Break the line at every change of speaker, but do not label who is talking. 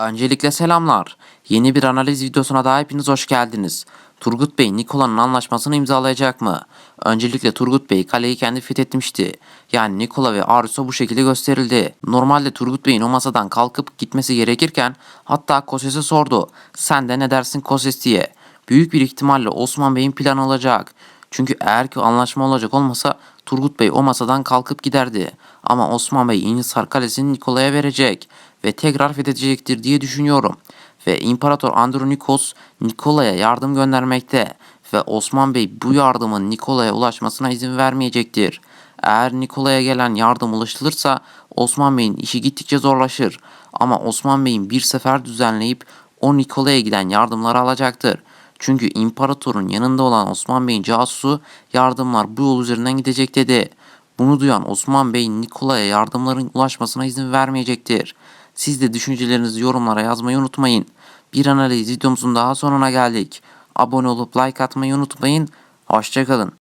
Öncelikle selamlar. Yeni bir analiz videosuna daha hepiniz hoş geldiniz. Turgut Bey Nikola'nın anlaşmasını imzalayacak mı? Öncelikle Turgut Bey kaleyi kendi fethetmişti. Yani Nikola ve Arso bu şekilde gösterildi. Normalde Turgut Bey'in o masadan kalkıp gitmesi gerekirken hatta Koses'e sordu. Sen de ne dersin Koses diye. Büyük bir ihtimalle Osman Bey'in planı olacak. Çünkü eğer ki anlaşma olacak olmasa Turgut Bey o masadan kalkıp giderdi. Ama Osman Bey İnhisar Kalesi'ni Nikola'ya verecek ve tekrar fethedecektir diye düşünüyorum. Ve İmparator Andronikos Nikola'ya yardım göndermekte ve Osman Bey bu yardımın Nikola'ya ulaşmasına izin vermeyecektir. Eğer Nikola'ya gelen yardım ulaşılırsa Osman Bey'in işi gittikçe zorlaşır. Ama Osman Bey'in bir sefer düzenleyip o Nikola'ya giden yardımları alacaktır. Çünkü imparatorun yanında olan Osman Bey'in casusu yardımlar bu yol üzerinden gidecek dedi. Bunu duyan Osman Bey Nikola'ya yardımların ulaşmasına izin vermeyecektir. Siz de düşüncelerinizi yorumlara yazmayı unutmayın. Bir analiz videomuzun daha sonuna geldik. Abone olup like atmayı unutmayın. Hoşçakalın.